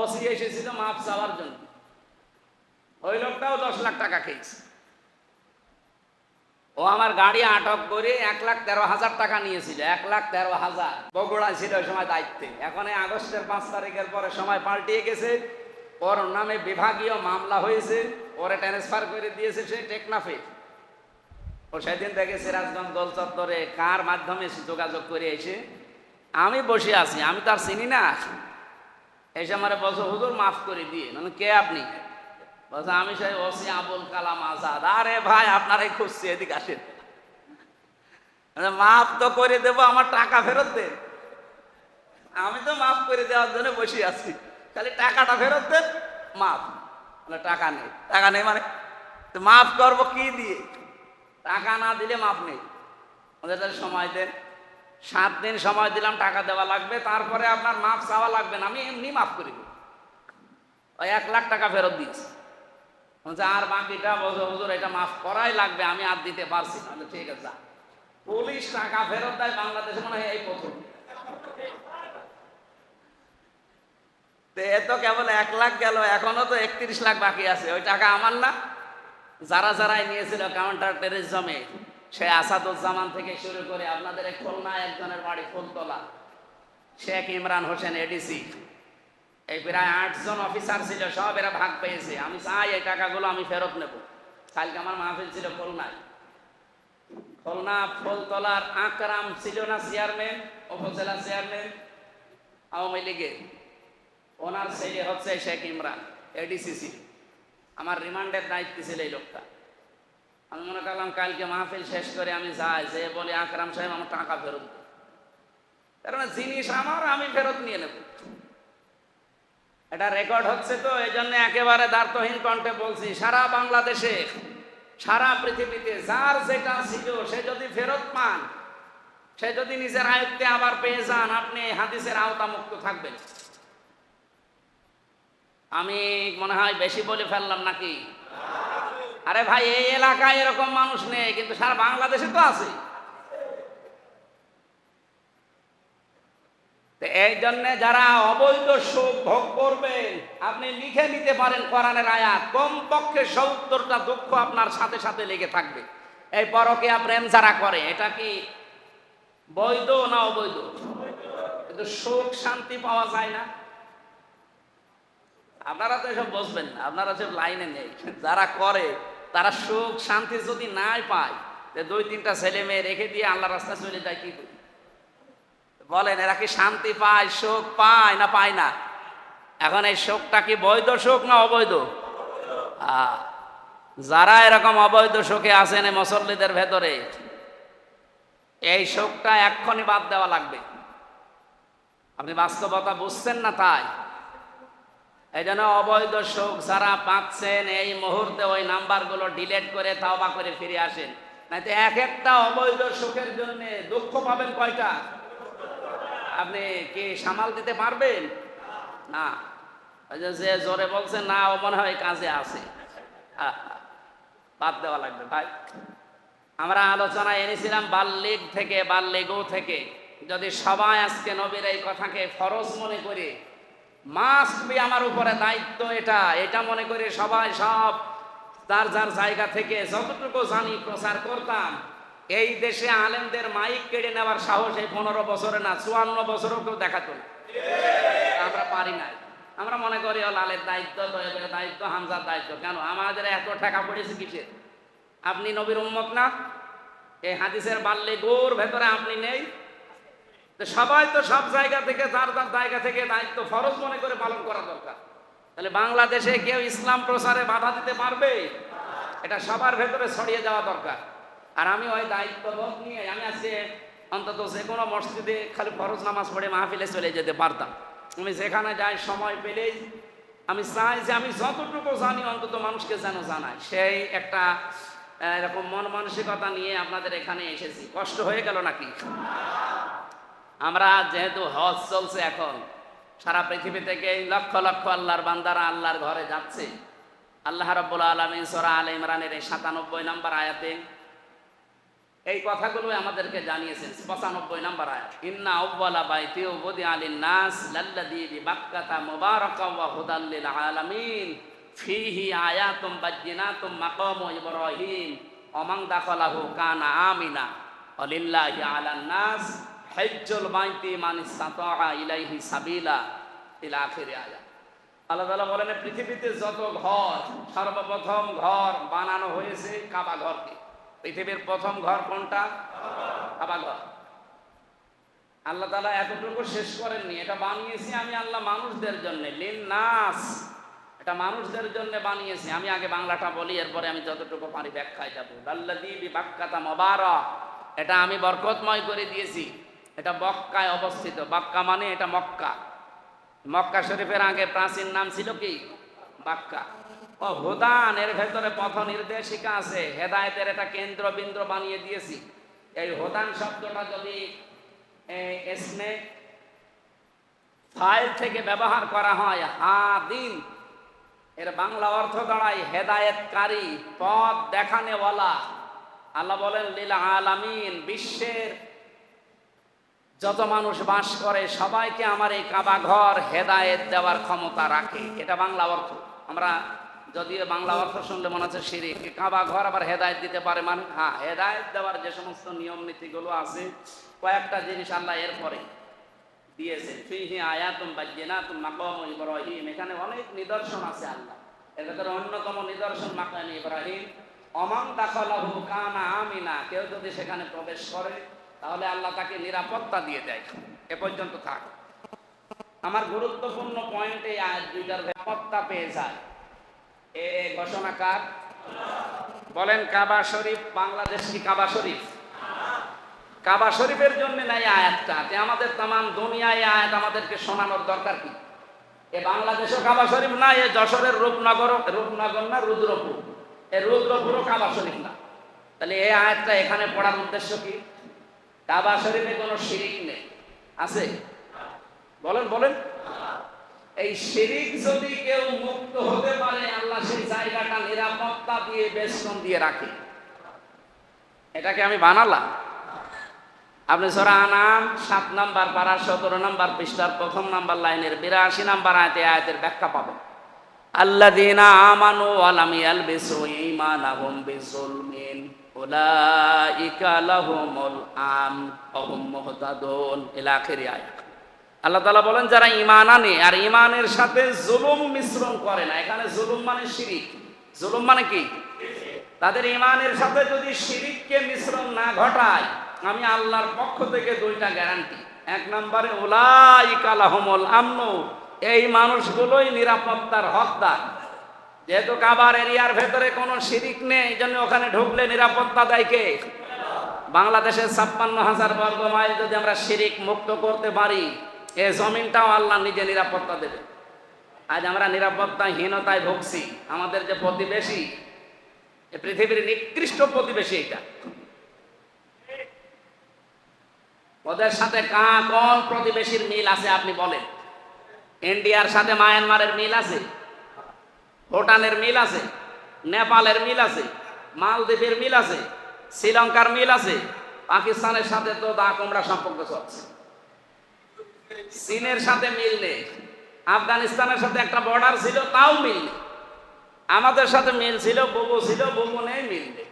OC এসেছিল মাপ চাওয়ার জন্য। ওই লোকটাও দশ লাখ টাকা খেয়েছে। ও আমার গাড়ি আটক করে এক লাখ তেরো হাজার টাকা নিয়েছিল, এক লাখ তেরো হাজার। বগুড়া ছিল ওই সময় দায়িত্বে। এখন এই আগস্টের পাঁচ তারিখের পরে সময় পাল্টিয়ে গেছে। ওর নামে বিভাগীয় মামলা হয়েছে, ওরে ট্রান্সফার করে দিয়েছে সে টেকনাফে। ও সেদিন থেকে সিরাজগঞ্জ গোল চত্বরে কার মাধ্যমে যোগাযোগ করে এসে, আমি বসে আছি, আমি তার চিনি না। এসে আমার বলছো, হুজুর, মাফ করে দিয়ে। মানে কে আপনি? বলছে, আমি সেই ওসি আবুল কালাম আজাদ। আরে ভাই, আপনারাই খুঁজছি, এদিকে আসেন। মাফ তো করে দেবো, আমার টাকা ফেরত দেন আমি তো মাফ করে দেওয়ার জন্য বসে আছি। খালি টাকাটা ফেরত দেন, মাফ। মানে টাকা নেই। টাকা নেই মানে? মাফ করব কি দিয়ে? টাকা না দিলে মাফ নেই। তাহলে সময় দেন। সাত দিন সময় দিলাম, টাকা দেওয়া লাগবে, তারপরে আপনার মাফ চাওয়া লাগবে না, আমি এমনি মাফ করে ওই এক লাখ টাকা ফেরত দিয়েছি। বলছে, আর বাকিটা বলছে, হুজুর, এটা মাফ করাই লাগবে, আমি আর দিতে পারছি না। ঠিক আছে। পুলিশ টাকা ফেরত দেয়, বাংলাদেশে মনে হয় এই প্রথম। এ তো কেবল এক লাখ গেল, এখনও তো একত্রিশ লাখ বাকি আছে, ওই টাকা আমার না। যারা যারাই নিয়েছিল কাউন্টার টেরিজমে সে আসাদুজ্জামান থেকে শুরু করে আপনাদের এই খুলনায় একজনের বাড়ি ফুলতলা। শেখ ইমরান হোসেন এডিসি এই প্রায় আটজন অফিসার ছিল, সব এরা ভাগ পেয়েছে। আমি চাই এই টাকাগুলো আমি ফেরত নেব। কালকে আমার মাহফিল ছিল খুলনায়। খুলনা ফুলতলার আকরাম ছিল না চেয়ারম্যান, উপজেলা চেয়ারম্যান, আওয়ামী লীগের। ওনার ছেলে হচ্ছে শেখ ইমরান এডিসিসি আমার রিমান্ডের দায়িত্ব ছিল এই লোকটা। আমি মনে করলাম কালকে মাহফিল শেষ করে আমি যাই, যে বলি আকরাম সাহেব আমার টাকা ফেরত। তার মানে জিনিস আমার, আমি ফেরত নিয়ে নেব। এটা রেকর্ড হচ্ছে তো এই জন্য একেবারে দার্থহীন কণ্ঠে বলছি, সারা বাংলাদেশে, সারা পৃথিবীতে যার যেটা ছিল, সে যদি ফেরত পান, সে যদি নিজের আয়ত্তে আবার পেয়ে যান, আপনি হাদিসের আওতা মুক্ত থাকবেন। আমি মনে হয় বেশি বলে ফেললাম নাকি? আরে ভাই, এই এলাকায় এরকম মানুষ নেই, কিন্তু সারা বাংলাদেশে তো আছে। এই জন্য যারা অবৈধ সুখ ভোগ করবেন আপনি লিখে নিতে পারেন কোরআনের আয়াত। কমপক্ষে সত্তরটা দুঃখ আপনার সাথে সাথে লেগে থাকবে। এই পরকীয়া প্রেম যারা করে, এটা কি বৈধ না অবৈধ? কিন্তু সুখ শান্তি পাওয়া যায় না। আপনারা তো এসব বসবেন না, আপনারা সব লাইনে নেই। যারা করে তারা সুখ শান্তি যদি নাই পায় দুই তিনটা ছেলে মেয়ে রেখে দিয়ে আল্লাহ রাস্তা চলে যায় কি? বলেন, এরা কি শান্তি পায়, সুখ পায় না পায় না? এখন এই শোকটা কি বৈধ শোক না অবৈধ? যারা এরকম অবৈধ শোকে আছেন এই মুসল্লিদের ভেতরে, এই শোকটা এক্ষণি বাদ দেওয়া লাগবে। আপনি বাস্তবতা বুঝছেন না তাই? এই জন্য অবৈধ শোক যারা পাচ্ছেন এই মুহূর্তে ওই নাম্বারগুলো ডিলেট করে তাওবা করে ফিরে আসেন। নাইতে এক একটা অবৈধ শোকের জন্য দুঃখ পাবেন কয়টা? আপনি কি সামাল দিতে পারবেন? না। যে জোরে বলছে, না, ও মনে হয় কাজে আছে। বাদ দেওয়া লাগবে, ভাই। আমরা আলোচনায় এনেছিলাম বাল্যিক থেকে বাল্যিগো থেকে। যদি সবাই আজকে নবীর এই কথাকে ফরজ মনে করে মাস্ট আমার উপরে দায়িত্ব এটা। এটা মনে করে সবাই সব যার যার জায়গা থেকে যতটুকু জানি প্রচার করতাম, এই দেশে আলেমদের মাইক কেড়ে নেওয়ার সাহস এই পনেরো বছরে না, চুয়ান্ন বছরও কেউ দেখাতো না। আমরা পারি নাই। আমরা মনে করি, ও লালের দায়িত্ব তৈবের দায়িত্ব, হামজার দায়িত্ব। কেন? আমাদের এত টাকা পড়েছে কিসের? আপনি নবীর উম্মত না? এই হাদিসের বাল্যে গোর ভেতরে আপনি নেই। সবাই তো সব জায়গা থেকে, তার তার জায়গা থেকে দায়িত্ব ফরজ মনে করে পালন করা দরকার। তাহলে বাংলাদেশে কেউ ইসলাম প্রচারে বাধা দিতে পারবে? এটা সবার ভেতরে ছড়িয়ে যাওয়া দরকার। আর আমি ওই দায়িত্ববোধ নিয়ে আমি আজকে অন্তত যে কোনো মসজিদে খালি ফরজ নামাজ পড়ে মাহফিলে চলে যেতে পারতাম। আমি যেখানে যাই সময় পেলেই আমি চাই যে আমি যতটুকু জানি অন্তত মানুষকে যেন জানাই। সেই একটা, এরকম মন মানসিকতা নিয়ে আপনাদের এখানে এসেছি। কষ্ট হয়ে গেল নাকি? আমরা যেহেতু হজ চলছে এখন, সারা পৃথিবী থেকে লক্ষ লক্ষ আল্লাহর বান্দারা আল্লাহর ঘরে যাচ্ছে। আল্লাহ রব্বুল আলমিন সোরা আল ইমরানের এই সাতানব্বই নম্বর আয়াতে এই কথাগুলো আমাদেরকে জানিয়েছেন। পঁচানব্বই নাম্বার আয়াত, ইন্না আউ্বালা বাইতি উবদি আলিন নাস লাল্লাযী বিবাক্কাতা মুবারাকা ওয়া হুদাল লিল আলামিন। ফিহি আয়াতুম বাজ্জিনাতুম মাকামু ইব্রাহিম। ওমান দাখালাহু কানা আমিনা। ওয়ালিল্লাহি আলান নাস হজ্জুল বাইতি মান ইসতাতা ইলাইহি সাবিলা ইলা আখির আয়াত। আল্লাহ তাআলা বলেন পৃথিবীতে যত ঘর, সর্বপ্রথম ঘর বানানো হয়েছে কাবা ঘরকে। পৃথিবীর প্রথম ঘর কোনটা? কাবা ঘর। আল্লাহ তালা এতটুকু শেষ করেননি। এটা বানিয়েছি আমি আল্লাহ মানুষদের জন্য লিন নাস এটা মানুষদের জন্য বানিয়েছি। আমি আগে বাংলাটা বলি, এরপরে আমি যতটুকু পারি ব্যাখ্যায় যাব। আল্লাহ দিবি বাক্কাতা মবারা এটা আমি বরকতময় করে দিয়েছি। এটা বক্কায় অবস্থিত। বাক্কা মানে এটা মক্কা। মক্কা শরীফের আগে প্রাচীন নাম ছিল কি? বাক্কা ও হুদান এর ভেতরে পথ নির্দেশিকা আছে। হেদায়েতের একটা কেন্দ্র বিন্দু বানিয়ে দিয়েছি। এই হুদান শব্দটা যদি এসমে ফাইল থেকে ব্যবহার করা হয় হা দিন এর বাংলা অর্থ দাঁড়ায় হেদায়েতকারী, পথ দেখানেওয়ালা। আল্লাহ বলেন, লীলা আলামিন, বিশ্বের যত মানুষ বাস করে, সবাইকে আমার এই কাবা ঘর হেদায়েত দেওয়ার ক্ষমতা রাখে। এটা বাংলা অর্থ। আমরা যদিও বাংলা অর্থ শুনলে মনে হচ্ছে শিরিক কাবা ঘর আবার হেদায়েত দিতে পারে মানে? হ্যাঁ হেদায়েত দেওয়ার যে সমস্ত নিয়ম নীতিগুলো আছে, কয়েকটা জিনিস আল্লাহ এরপরে দিয়েছেন। ফিহি আয়াতুম বাজ্জিনাতুম মাকাম ইব্রাহিম। এখানে অনেক নিদর্শন আছে আল্লাহ। এর ভেতরে অন্যতম নিদর্শন মাকাম ইব্রাহিম। অমান দাখলাহু কানা আমিনা। কেউ যদি সেখানে প্রবেশ করে তাহলে আল্লাহ তাকে নিরাপত্তা দিয়ে দেয়। এ পর্যন্ত থাক। আমার গুরুত্বপূর্ণ পয়েন্টে আয়াত দুইটার নিরাপত্তা পেয়ে যায়। এ ঘোষণা কার? বলেন কাবা শরীফ, বাংলাদেশ কি কাবা শরীফ? কাবা শরীফের জন্য নাই আয়াতটা। যে আমাদের তাম দুনিয়ায় আয়াত আমাদেরকে শোনানোর দরকার কি? এ বাংলাদেশও কাবা শরীফ না, এ যশোরের রূপনগর রূপনগর না, রুদ্রপুর? এ রুদ্রপুরও কাবা শরীফ না। তাহলে এই আয়াতটা এখানে পড়ার উদ্দেশ্য কি? কাবা শরীফে কোনো শিরিক নেই। আছে? বলেন বলেন। এই শিরিক যদি কেউ মুক্ত হতে পারে, আল্লাহ সেই জায়গাটা নিরাপত্তা দিয়ে, বেষ্টন দিয়ে রাখে। এটাকে আমি বানালাম। আপনি সরা আনাম, সাত নাম্বার পাড়ার সতেরো নাম্বার পৃষ্ঠার প্রথম নাম্বার লাইনের বিরাশি নাম্বার আয়তে আয়াতের ব্যাখ্যা পাবেন আল্লাযীনা আমানু ওয়া লাম ইয়ালবিসু ঈমানাহুম বিযুলমিন। উলাইকা লাহুমুল আল্লাহ তাআলা বলেন, যারা ঈমান আনে আর ঈমানের সাথে জুলুম মিশ্রণ করে না, এখানে জুলুম মানে শিরিক। জুলুম মানে কি? তাদের ঈমানের সাথে যদি শিরিককে মিশ্রণ না ঘটায়, আমি আল্লাহর পক্ষ থেকে দুইটা গ্যারান্টি এক নম্বরে, উলাইকা লাহুমুল আমনু। এই মানুষগুলোই নিরাপত্তার হকদার। যেহেতু কাবার এরিয়ার ভেতরে কোনো শিরিক নেই এই জন্য ওখানে ঢুকলে নিরাপত্তা দেয় কে? বাংলাদেশের ছাপ্পান্ন হাজার বর্গ মাইল যদি আমরা শিরিক মুক্ত করতে পারি, এ জমিনটাও আল্লাহ নিজে নিরাপত্তা দেবে। আজ আমরা নিরাপত্তাহীনতায় ভুগছি। আমাদের যে প্রতিবেশী, এ পৃথিবীর নিকৃষ্ট প্রতিবেশী এটা। ওদের সাথে কোন প্রতিবেশীর মিল আছে আপনি বলেন? ইন্ডিয়ার সাথে মায়ানমারের মিল আছে? ভুটানের মিল আছে, নেপালের মিল আছে, মালদ্বীপের মিল আছে, শ্রীলঙ্কার মিল আছে, পাকিস্তানের সাথে তো দা কোমরা সম্পর্ক চলছে। চীনের সাথে মিল নেই, আফগানিস্তানের সাথে একটা বর্ডার ছিল, তাও মিল নেই। আমাদের সাথে মিল ছিল, ববু ছিল, ববু নেই, মিল নেই।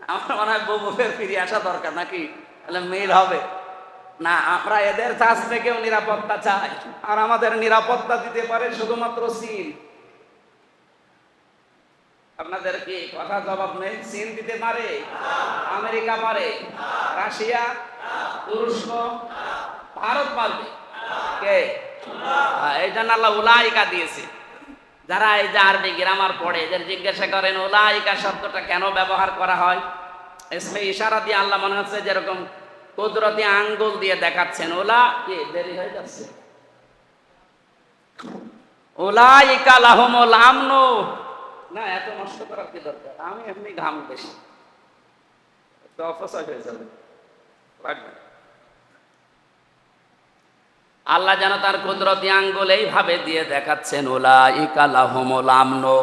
আমার মনে হয় ববু ফের ফিরে আসা দরকার নাকি? তাহলে মিল হবে। না, আমরা এদের কাছ থেকেও নিরাপত্তা চাই, আর আমাদের নিরাপত্তা দিতে পারে শুধুমাত্র চীন। কথা জবাব নেই চীন দিতে পারে, আমেরিকা পারে, রাশিয়া, তুরস্ক, ভারত পারবে। কে? এই জন্য আল্লাহ দিয়েছে। যারা এই যে আরবি গ্রামার পড়ে, এদের জিজ্ঞাসা করেন শব্দটা কেন ব্যবহার করা হয়? এসমে ইশারা দিয়ে আল্লাহ মনে হচ্ছে যেরকম কুদরতি আঙ্গুল দিয়ে দেখাচ্ছেন। ওলা কি? দেরি হয়ে যাচ্ছে। ওলাইকা লাহুমুল আমনু। না, এত নষ্ট করার কি দরকার? আমি এমনি ঘাম বেশি। তো অপচয় হয়ে যাবে। লাগবে আল্লাহ যেন তার কুদরতি আঙ্গুল এইভাবে দিয়ে দেখাচ্ছেন ওলা ইকালাহমুল আমনো।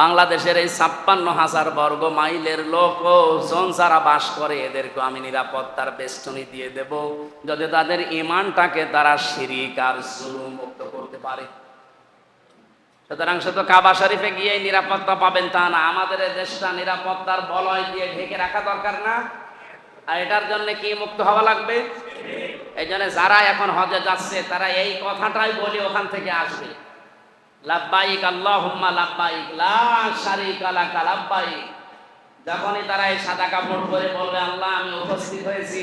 বাংলাদেশের এই ছাপ্পান্ন হাজার বর্গ মাইলের লোক জন যারা বাস করে এদেরকে আমি নিরাপত্তার বেষ্টনী দিয়ে দেব। যদি তাদের ইমানটাকে তারা শিরিক আর জুলুম মুক্ত করতে পারে। সুতরাং শুধু কাবা শরীফে গিয়ে নিরাপত্তা পাবেন তা না। আমাদের দেশটা নিরাপত্তার বলয় দিয়ে ঢেকে রাখা দরকার না। আর এটার জন্য কি মুক্ত হওয়া লাগবে? এই জন্য যারা এখন হজে যাচ্ছে, তারা এই কথাটাই বলি ওখান থেকে আসবে। লাব্বাইক, আল্লাহুম্মা লাব্বাইক, লা শারিকা লাকা লাব্বাইক। যখনই তারা এই সাদা কাপড় পরে বলবে, আল্লাহ, আমি উপস্থিত হয়েছি।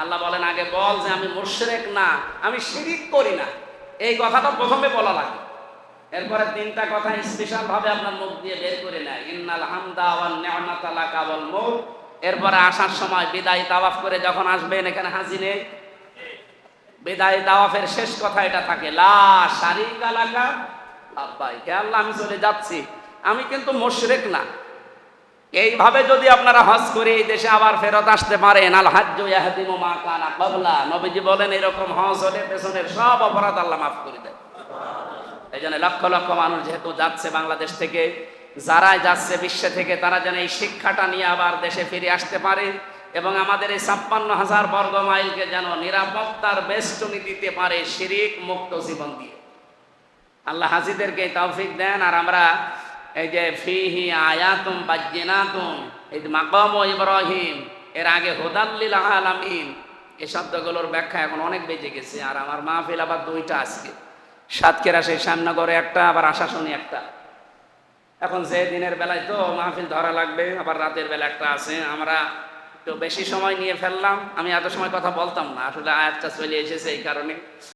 আল্লাহ বলেন, আগে বল যে আমি মুশরিক না, আমি শিরিক করি না। এই কথাটা প্রথমে বলা লাগে এরপরে তিনটা কথা স্পেশাল ভাবে আপনার মুখ দিয়ে বের করে নেয়। ইন্নাল হামদা এরপরে আসার সময় বিদায় তাওয়াফ করে যখন আসবেন এখানে হাজিরে, বিদায় তাওয়াফের শেষ কথা এটা থাকে, লা শারিকা লাকা আব্বাই হে আল্লাহ, আমি চলে যাচ্ছি। আমি কিন্তু মুশরিক না। এইভাবে যদি আপনারা হজ করে এই দেশে আবার ফেরত আসতে পারেন, আল হাজ্জ ইয়াহদিমু মা কানা ক্বাবলা। নবীজি বলেন, এরকম হজ হলে পেছনের সব অপরাধ আল্লাহ মাফ করে দেয় জন্য লক্ষ লক্ষ মানুষ যেহেতু যাচ্ছে বাংলাদেশ থেকে, যারাই যাচ্ছে বিশ্ব থেকে, তারা যেন এই শিক্ষাটা নিয়ে আবার দেশে ফিরে আসতে পারে এবং আমাদের এই ছাপ্পান্ন হাজার বর্গ মাইলকে যেন নিরাপত্তার বেষ্টনী দিতে পারে শিরিক মুক্ত জীবন দিয়ে। আল্লাহ হাজিদেরকে তৌফিক দেন আর আমরা এই যে ফিহি আয়াতুম বাজ্জিনাতুম, এই মাকাম ইব্রাহিম, এর আগে হুদাল্লিল আলামিন, এই শব্দগুলোর ব্যাখ্যা এখন অনেক বেজে গেছে আর আমার মাহফিল আবার দুইটা আজকে। সাতকেরা সেই সামনগরে একটা, আবার আশাশনি একটা। এখন যে দিনের বেলায় তো মাহফিল ধরা লাগবে, আবার রাতের বেলা একটা আছে। আমরা একটু বেশি সময় নিয়ে ফেললাম। আমি এত সময় কথা বলতাম না। আসলে আয়াতটা চলে এসেছে এই কারণে।